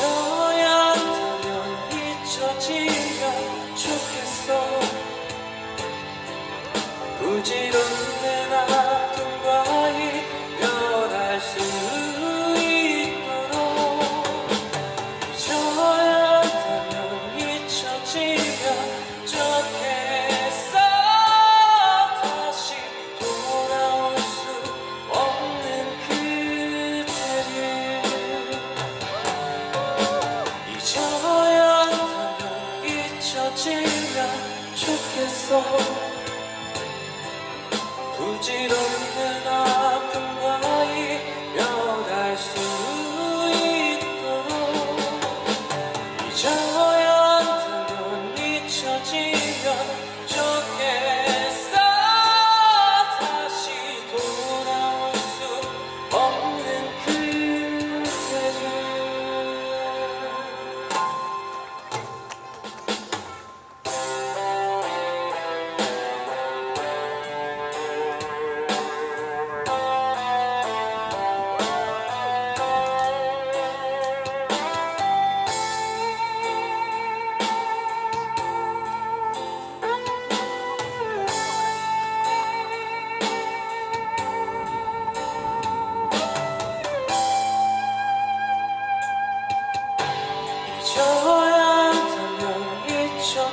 잊어야 한다면 잊혀지면 좋겠어. 부질없는 아 잊혀지면 좋겠어. 부질없는 아픔과 이별할 수 있도록. 잊어야 한다면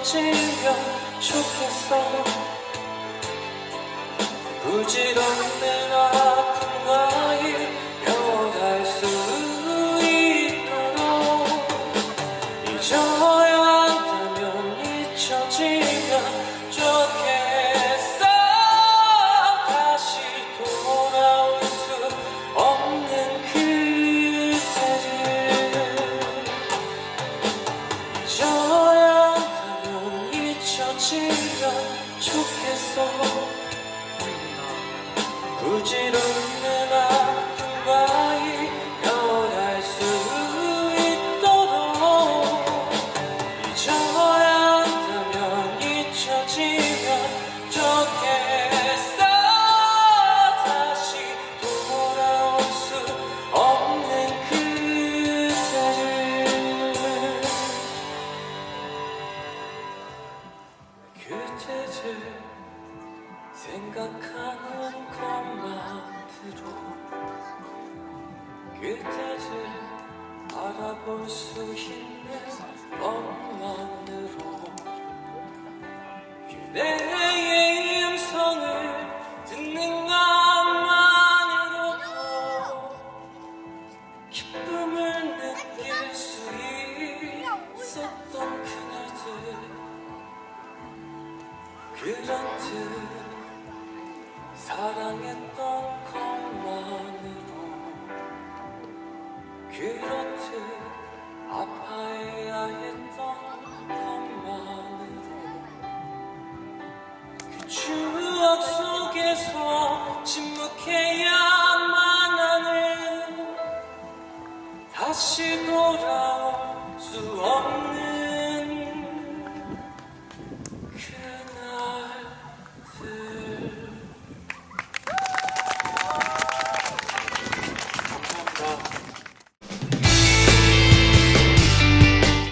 잊혀지면 좋겠어. 부질없는 아픔과 이별할 수 있도록. 잊어 부질없는 아픔과 이별할 수 있도록 잊어야 한다면 잊혀지면 좋겠어. 다시 돌아올 수 없는 그대를 그대를 생각하는 것만으로 그대를 알아볼 수 있는 것만으로 그대의 음성을 듣는 것만으로도 기쁨을 느낄 수 있었던 그날들. 그렇듯 사랑했던 것만으로 그렇듯 아파해야 했던 것만으로 그 추억 속에서 침묵해야만